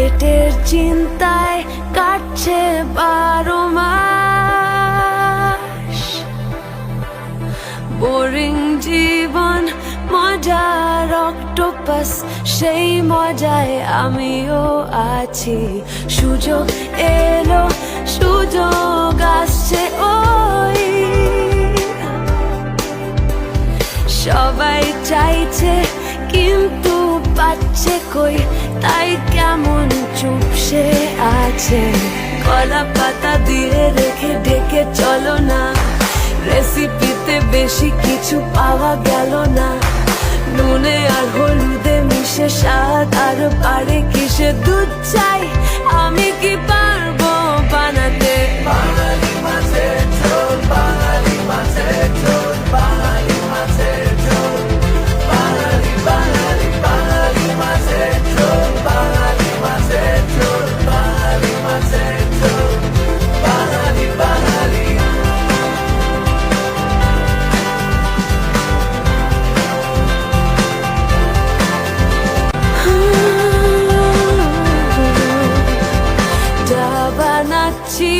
পেটের চিন্তায় কাটছে বারো মাস। বোরিং জীবন মজার অক্টোপাস সেই মজায় আমিও আছি। সুযোগ এলো, সুযোগ আসছে ওই। সবাই চাইছে কিন্তু পাচ্ছে কই? তাই কেমন চুপসে আছে? কলা পাতা দিয়ে রেখে ডেকে চলো না। রেসিপিতে বেশি কিছু পাওয়া গেল না। নুনে আর হলুদে মিশে স্বাদ আর পারে কিসে? দুধ চাই, আমি কি বানাতে বানাচ্ছি